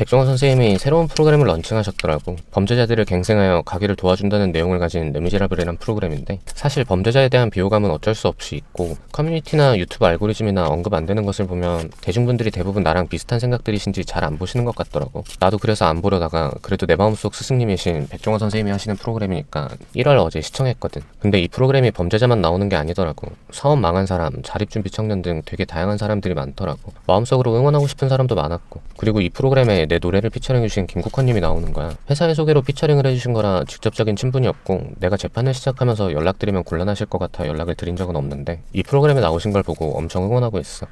백종원 선생님이 새로운 프로그램을 런칭하셨더라고. 범죄자들을 갱생하여 가게를 도와준다는 내용을 가진 레미제라블이란 프로그램인데 사실 범죄자에 대한 비호감은 어쩔 수 없이 있고 커뮤니티나 유튜브 알고리즘이나 언급 안 되는 것을 보면 대중분들이 대부분 나랑 비슷한 생각들이신지 잘 안 보시는 것 같더라고. 나도 그래서 안 보려다가 그래도 내 마음속 스승님이신 백종원 선생님이 하시는 프로그램이니까 1월 어제 시청했거든. 근데 이 프로그램이 범죄자만 나오는 게 아니더라고. 사업 망한 사람, 자립준비 청년 등 되게 다양한 사람들이 많더라고. 마음속으로 응원하고 싶은 사람도 많았고. 그리고 이 프로그램에 내 노래를 피처링해주신 김국헌님이 나오는 거야. 회사의 소개로 피처링을 해주신 거라 직접적인 친분이 없고 내가 재판을 시작하면서 연락드리면 곤란하실 것 같아 연락을 드린 적은 없는데 이 프로그램에 나오신 걸 보고 엄청 응원하고 있어.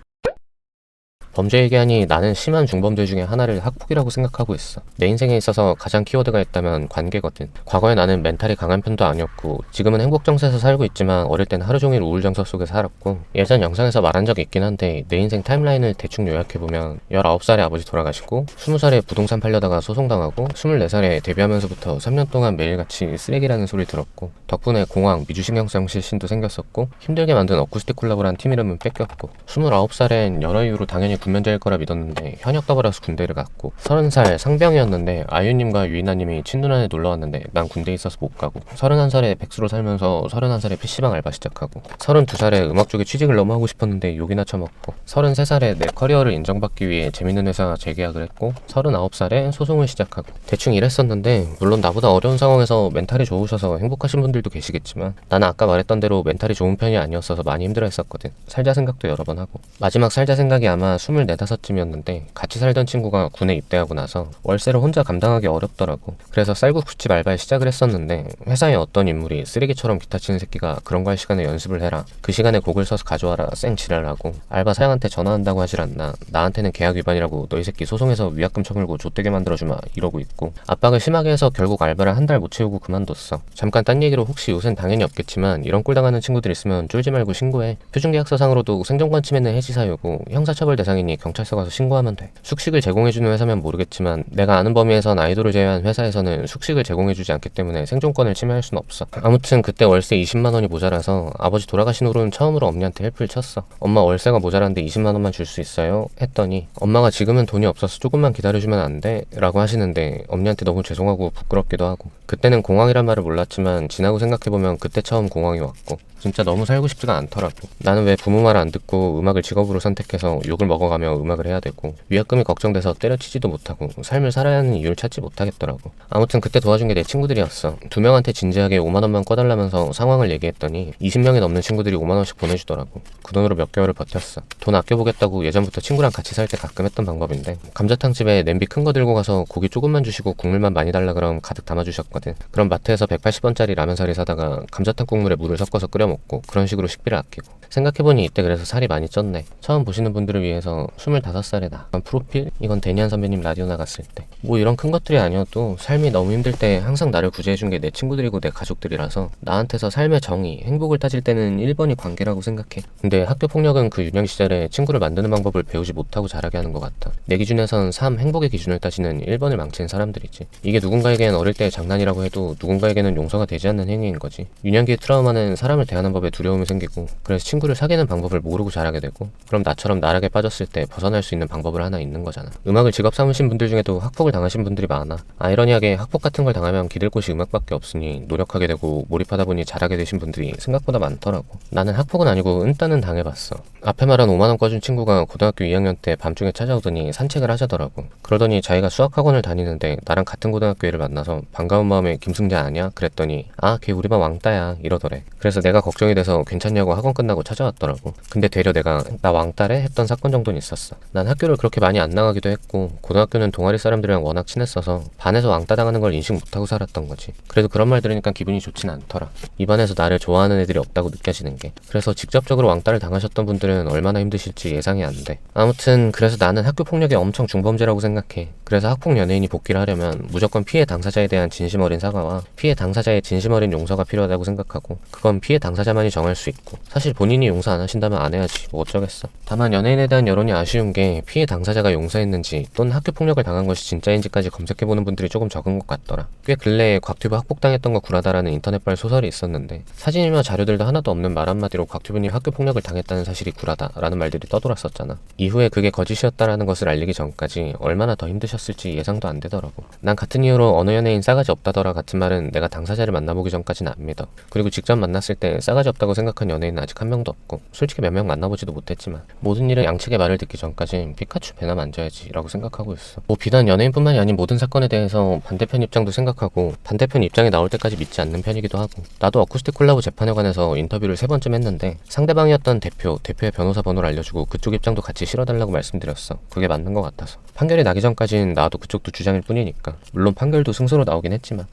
범죄 얘기하니 나는 심한 중범죄 중에 하나를 학폭이라고 생각하고 있어. 내 인생에 있어서 가장 키워드가 있다면 관계거든. 과거에 나는 멘탈이 강한 편도 아니었고 지금은 행복정서에서 살고 있지만 어릴 땐 하루 종일 우울정서 속에 살았고 예전 영상에서 말한 적이 있긴 한데 내 인생 타임라인을 대충 요약해보면 19살에 아버지 돌아가시고 20살에 부동산 팔려다가 소송당하고 24살에 데뷔하면서부터 3년 동안 매일같이 쓰레기라는 소리 들었고 덕분에 공황, 미주신경성 실신도 생겼었고 힘들게 만든 어쿠스틱 콜라보란 팀 이름은 뺏겼고 29살엔 여러 이유로 당연히 군면제일 거라 믿었는데 현역 떠버려서 군대를 갔고 30살 상병이었는데 아유님과 유이나님이 친누나에 놀러왔는데 난 군대에 있어서 못 가고 31살에 백수로 살면서 31살에 PC방 알바 시작하고 32살에 음악 쪽에 취직을 너무 하고 싶었는데 욕이나 처먹고 33살에 내 커리어를 인정받기 위해 재밌는 회사 재계약을 했고 39살에 소송을 시작하고 대충 이랬었는데 물론 나보다 어려운 상황에서 멘탈이 좋으셔서 행복하신 분들도 계시겠지만 나는 아까 말했던 대로 멘탈이 좋은 편이 아니었어서 많이 힘들어 했었거든. 살자 생각도 여러 번 하고 마지막 살자 생각이 아마 24, 5쯤이었는데 같이 살던 친구가 군에 입대하고 나서 월세를 혼자 감당하기 어렵더라고. 그래서 쌀국수집 알바에 시작을 했었는데 회사에 어떤 인물이 쓰레기처럼 기타 치는 새끼가 그런 거 할 시간에 연습을 해라 그 시간에 곡을 써서 가져와라 쌩 지랄하고 알바 사장한테 전화한다고 하질 않나 나한테는 계약 위반이라고 너희 새끼 소송해서 위약금 처물고 좆되게 만들어주마 이러고 있고 압박을 심하게 해서 결국 알바를 한 달 못 채우고 그만뒀어. 잠깐 딴 얘기로 혹시 요샌 당연히 없겠지만 이런 꼴 당하는 친구들 있으면 쫄지 말고 신고해. 표준계약서상으로도 생존권 침해는 해지 사유고 형사처벌 대상이 니 경찰서 가서 신고하면 돼. 숙식을 제공해주는 회사면 모르겠지만 내가 아는 범위에선 아이돌을 제외한 회사에서는 숙식을 제공해주지 않기 때문에 생존권을 침해할 수는 없어. 아무튼 그때 월세 20만 원이 모자라서 아버지 돌아가신 후로는 처음으로 엄니한테 헬프를 쳤어. 엄마 월세가 모자란데 20만 원만 줄 수 있어요? 했더니 엄마가 지금은 돈이 없어서 조금만 기다려주면 안 돼? 라고 하시는데 엄니한테 너무 죄송하고 부끄럽기도 하고. 그때는 공황이란 말을 몰랐지만 지나고 생각해보면 그때 처음 공황이 왔고. 진짜 너무 살고 싶지가 않더라고. 나는 왜 부모 말 안 듣고 음악을 직업으로 선택해서 욕을 먹어 가며 음악을 해야 되고 위약금이 걱정돼서 때려치지도 못하고 삶을 살아야 하는 이유를 찾지 못하겠더라고. 아무튼 그때 도와준 게 내 친구들이었어. 두 명한테 진지하게 5만 원만 꺼달라면서 상황을 얘기했더니 20명이 넘는 친구들이 5만 원씩 보내주더라고. 그 돈으로 몇 개월을 버텼어. 돈 아껴보겠다고 예전부터 친구랑 같이 살 때 가끔 했던 방법인데 감자탕 집에 냄비 큰 거 들고 가서 고기 조금만 주시고 국물만 많이 달라 그럼 가득 담아주셨거든. 그럼 마트에서 180원짜리 라면사리 사다가 감자탕 국물에 물을 섞어서 끓여 먹고 그런 식으로 식비를 아끼고. 생각해보니 이때 그래서 살이 많이 쪘네. 처음 보시는 분들을 위해서 25살에 나 프로필? 이건 데니안 선배님 라디오 나갔을 때. 뭐 이런 큰 것들이 아니어도 삶이 너무 힘들 때 항상 나를 구제해준 게 내 친구들이고 내 가족들이라서 나한테서 삶의 정의, 행복을 따질 때는 1번이 관계라고 생각해. 근데 학교 폭력은 그 유년 시절에 친구를 만드는 방법을 배우지 못하고 자라게 하는 것 같아. 내 기준에선 삶, 행복의 기준을 따지는 1번을 망치는 사람들이지. 이게 누군가에겐 어릴 때 장난이라고 해도 누군가에게는 용서가 되지 않는 행위인 거지. 유년기의 트라우마는 사람을 대하는 법에 두려움이 생기고 그래서 친구를 사귀는 방법을 모르고 자라게 되고 그럼 나처럼 나락에 빠졌을 때 벗어날 수 있는 방법을 하나 있는 거잖아. 음악을 직업 삼으신 분들 중에도 학폭을 당하신 분들이 많아. 아이러니하게 학폭 같은 걸 당하면 기댈 곳이 음악밖에 없으니 노력하게 되고 몰입하다 보니 잘하게 되신 분들이 생각보다 많더라고. 나는 학폭은 아니고 은따는 당해봤어. 앞에 말한 5만원 꺼준 친구가 고등학교 2학년 때 밤중에 찾아오더니 산책을 하자더라고. 그러더니 자기가 수학학원을 다니는데 나랑 같은 고등학교 애를 만나서 반가운 마음에 김승재 아냐? 그랬더니 아 걔 우리 반 왕따야. 이러더래 그래서 내가 걱정이 돼서 괜찮냐고 학원 끝나고 찾아왔더라고. 근데 되려 내가 나 왕따래? 했던 사건 정도는 있었어. 난 학교를 그렇게 많이 안 나가기도 했고 고등학교는 동아리 사람들이랑 워낙 친했어서 반에서 왕따 당하는 걸 인식 못하고 살았던 거지. 그래도 그런 말 들으니까 기분이 좋진 않더라. 이 반에서 나를 좋아하는 애들이 없다고 느껴지는 게. 그래서 직접적으로 왕따를 당하셨던 분들은 얼마나 힘드실지 예상이 안 돼. 아무튼 그래서 나는 학교 폭력이 엄청 중범죄라고 생각해. 그래서 학폭 연예인이 복귀를 하려면 무조건 피해 당사자에 대한 진심 어린 사과와 피해 당사자의 진심 어린 용서가 필요하다고 생각하고 그건 피해 당사자만이 정할 수 있고 사실 본인이 용서 안 하신다면 안 해야지 뭐 어쩌겠어 다만 연예인에 대한 여론이 아쉬운 게 피해 당사자가 용서했는지 또는 학교 폭력을 당한 것이 진짜인지까지 검색해보는 분들이 조금 적은 것 같더라. 꽤 근래에 곽튜브 학폭당했던 거 구라다라는 인터넷발 소설이 있었는데 사진이며 자료들도 하나도 없는 말 한마디로 곽튜브님 학교 폭력을 당했다는 사실이 구라다라는 말들이 떠돌았었잖아. 이후에 그게 거짓이었다라는 것을 알리기 전까지 얼마나 더 힘드셨을지 예상도 안 되더라고. 난 같은 이유로 어느 연예인 싸가지 없다더라 같은 말은 내가 당사자를 만나보기 전까지는 안 믿어. 그리고 직접 만 났을 때 싸가지 없다고 생각한 연예인은 아직 한 명도 없고 솔직히 몇 명 만나보지도 못했지만 모든 일은 양측의 말을 듣기 전까진 피카츄 배나 만져야지 라고 생각하고 있어. 뭐 비단 연예인뿐만이 아닌 모든 사건에 대해서 반대편 입장도 생각하고 반대편 입장이 나올 때까지 믿지 않는 편이기도 하고 나도 어쿠스틱 콜라보 재판에 관해서 인터뷰를 세 번쯤 했는데 상대방이었던 대표, 대표의 변호사 번호를 알려주고 그쪽 입장도 같이 실어달라고 말씀드렸어. 그게 맞는 것 같아서. 판결이 나기 전까진 나도 그쪽도 주장일 뿐이니까. 물론 판결도 승소로 나오긴 했지만.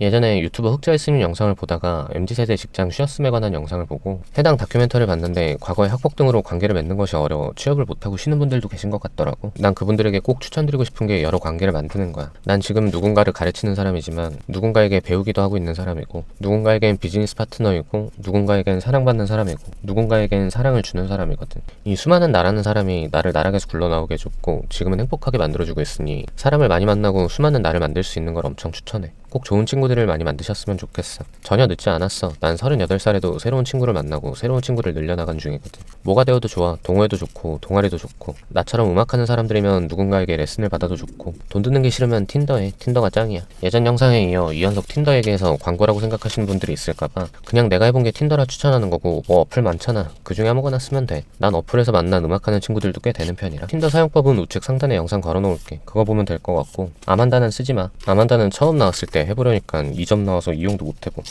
예전에 유튜브 흑자일스님 영상을 보다가 MZ세대 직장 쉬었음에 관한 영상을 보고 해당 다큐멘터리를 봤는데 과거에 학폭 등으로 관계를 맺는 것이 어려워 취업을 못하고 쉬는 분들도 계신 것 같더라고. 난 그분들에게 꼭 추천드리고 싶은 게 여러 관계를 만드는 거야. 난 지금 누군가를 가르치는 사람이지만 누군가에게 배우기도 하고 있는 사람이고 누군가에겐 비즈니스 파트너이고 누군가에겐 사랑받는 사람이고 누군가에겐 사랑을 주는 사람이거든. 이 수많은 나라는 사람이 나를 나락에서 굴러나오게 해줬고 지금은 행복하게 만들어주고 있으니 사람을 많이 만나고 수많은 나를 만들 수 있는 걸 엄청 추천해. 꼭 좋은 친구 들을 많이 만드셨으면 좋겠어. 전혀 늦지 않았어. 난 38살에도 새로운 친구를 만나고 새로운 친구를 늘려나간 중이거든. 뭐가 되어도 좋아. 동호회도 좋고 동아리도 좋고 나처럼 음악하는 사람들이면 누군가에게 레슨을 받아도 좋고 돈 드는 게 싫으면 틴더해. 틴더가 짱이야. 예전 영상에 이어 이현석 틴더 얘기해서 광고라고 생각하시는 분들이 있을까봐 그냥 내가 해본 게 틴더라 추천하는 거고 뭐 어플 많잖아. 그 중에 아무거나 쓰면 돼. 난 어플에서 만난 음악하는 친구들도 꽤 되는 편이라. 틴더 사용법은 우측 상단에 영상 걸어놓을게. 그거 보면 될 것 같고 아만다는 쓰지 마. 아만다는 처음 나왔을 때 해보려니까 2점 나와서 이용도 못 해보.